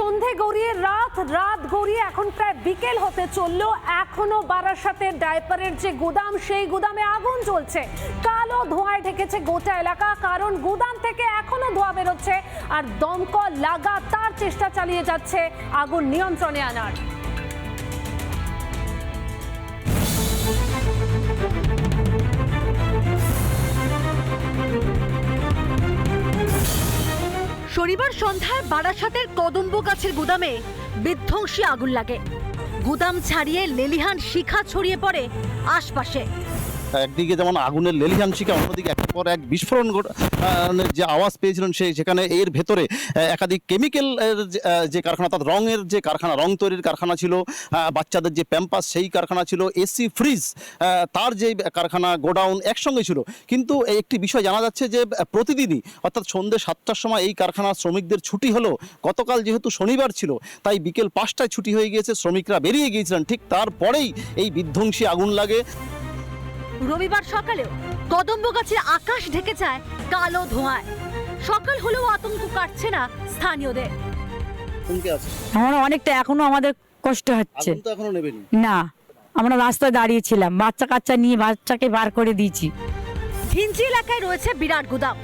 সন্ধে গড়িয়ে রাত রাত গড়িয়ে এখন প্রায় বিকেল হতে চলল। এখনও বারাসাতের ডাইপারের যে গুদাম, সেই গুদামে আগুন চলছে কালো ধোঁয়ায় ঢেকেছে গোটা এলাকা, কারণ গুদাম থেকে এখনও ধোঁয়া বেরোচ্ছে। আর দমকল লাগাতার চেষ্টা চালিয়ে যাচ্ছে আগুন নিয়ন্ত্রণে আনার। শনিবার সন্ধ্যায় বারাসাতের কদম্ব গাছের গুদামে বিধ্বংসী আগুন লাগে। গুদাম ছাড়িয়ে লেলিহান শিখা ছড়িয়ে পড়ে আশপাশে। একদিকে যেমন আগুনের লেলিহান শিকা অন্যদিকে একের পর এক বিস্ফোরণ যে আওয়াজ পেয়েছিলেন সেই সেখানে এর ভেতরে একাধিক কেমিক্যাল যে কারখানা, অর্থাৎ রঙের যে কারখানা, রং তৈরির কারখানা ছিল বাচ্চাদের যে প্যাম্পাস সেই কারখানা ছিল এসি ফ্রিজ তার যে কারখানা গোডাউন একসঙ্গে ছিল। কিন্তু একটি বিষয় জানা যাচ্ছে যে প্রতিদিনই, অর্থাৎ সন্ধ্যে সাতটার সময় এই কারখানার শ্রমিকদের ছুটি হলো, গতকাল যেহেতু শনিবার ছিল, তাই বিকেল পাঁচটায় ছুটি হয়ে গিয়েছে, শ্রমিকরা বেরিয়ে গিয়েছিলেন। ঠিক তারপরেই এই বিধ্বংসী আগুন লাগে। রবিবার সকালেও কদম্ব গাছের আকাশ ঢেকে যায় কালো ধোঁয়ায়। সকাল হলেও আতঙ্ক কাটছে না স্থানীয়দের। আমরা অনেকটা এখনও আমাদের কষ্ট হচ্ছে। না আমরা রাস্তায় দাঁড়িয়েছিলাম বাচ্চা কাচ্চা নিয়ে বাচ্চাকে বার করে দিয়েছি। ঘিঞ্চি এলাকায় রয়েছে বিরাট গুদাম।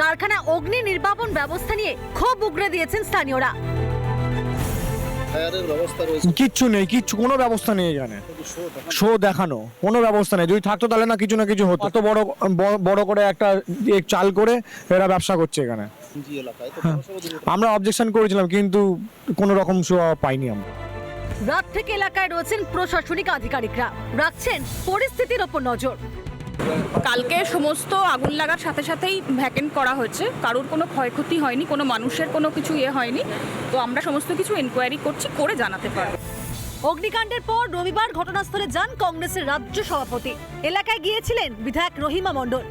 কারখানা অগ্নি নির্বাপন ব্যবস্থা নিয়ে ক্ষোভ উগরে দিয়েছেন স্থানীয়রা। কিচ্ছু নেই কিচ্ছু কোনো ব্যবস্থা নেই এখানে। শো দেখানো। কোনো ব্যবস্থা নেই। যদি থাকতো তাহলে না কিছু না কিছু হতো। এত বড় বড় করে একটা চাল করে এরা ব্যবসা করছে এখানে। হ্যাঁ। আমরা অবজেকশন করেছিলাম কিন্তু কোনো রকম শো পাইনি আমরা। রাত থেকে এলাকায় রয়েছেন প্রশাসনিক আধিকারিকরা। রাখছেন পরিস্থিতির ওপর নজর। কালকে সমস্ত আগুন লাগার সাথে সাথেই ভ্যাকেন্ট করা হয়েছে। কারোর কোনো ক্ষয়ক্ষতি হয়নি, কোনো মানুষের কোনো কিছু ইয়ে হয়নি। তো আমরা সমস্ত কিছু এনকোয়ারি করছি, করে জানাতে পারব। অগ্নিকাণ্ডের পর রবিবার ঘটনাস্থলে যান কংগ্রেসের রাজ্য সভাপতি। এলাকায় গিয়েছিলেন বিধায়ক রহিমা মণ্ডল।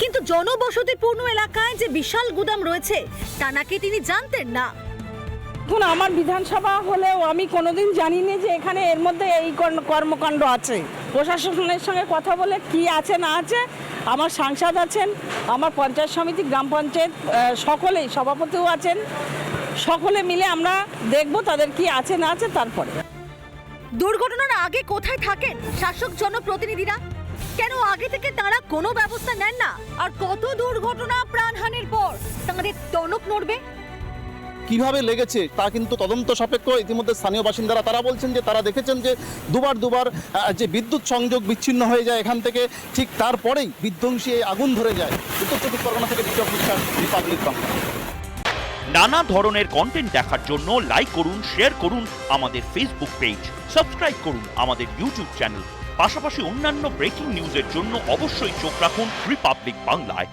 কিন্তু জনবসতিপূর্ণ এলাকায় যে বিশাল গুদাম রয়েছে, তা নাকি তিনি জানতেন না? এখন আমার বিধানসভা হলেও আমি কোনোদিন জানি না যে এখানে এর মধ্যে এই কর্ম- কর্মকাণ্ড আছে। প্রশাসনের সঙ্গে কথা বলে কি আছে, না আছে, আমার সাংসদ আছেন, আমার পঞ্চায়েত সমিতি, গ্রাম পঞ্চায়েত সকলেই, সভাপতিও আছেন। সকলে মিলে আমরা দেখব তাদের কি আছে, না আছে, তারপরে। দুর্ঘটনার আগে কোথায় থাকেন শাসক জনপ্রতিনিধিরা? কেন আগে থেকে তারা কোনো ব্যবস্থা নেন না? আর কত দুর্ঘটনা প্রাণহানির পর তাদের টনক নড়বে? কীভাবে লেগেছে তা কিন্তু তদন্ত সাপেক্ষ ইতিমধ্যে স্থানীয় বাসিন্দারা, তারা বলছেন যে তারা দেখেছেন যে দুবার দুবার যে বিদ্যুৎ সংযোগ বিচ্ছিন্ন হয়ে যায় এখান থেকে, ঠিক তারপরেই বিধ্বংসী আগুন ধরে যায়। উত্তর চব্বিশ পরগনা থেকে রিপাবলিক বাংলা। নানা ধরনের কন্টেন্ট দেখার জন্য লাইক করুন শেয়ার করুন আমাদের ফেসবুক পেজ সাবস্ক্রাইব করুন আমাদের ইউটিউব চ্যানেল পাশাপাশি অন্যান্য ব্রেকিং নিউজের জন্য অবশ্যই চোখ রাখুন রিপাবলিক বাংলায়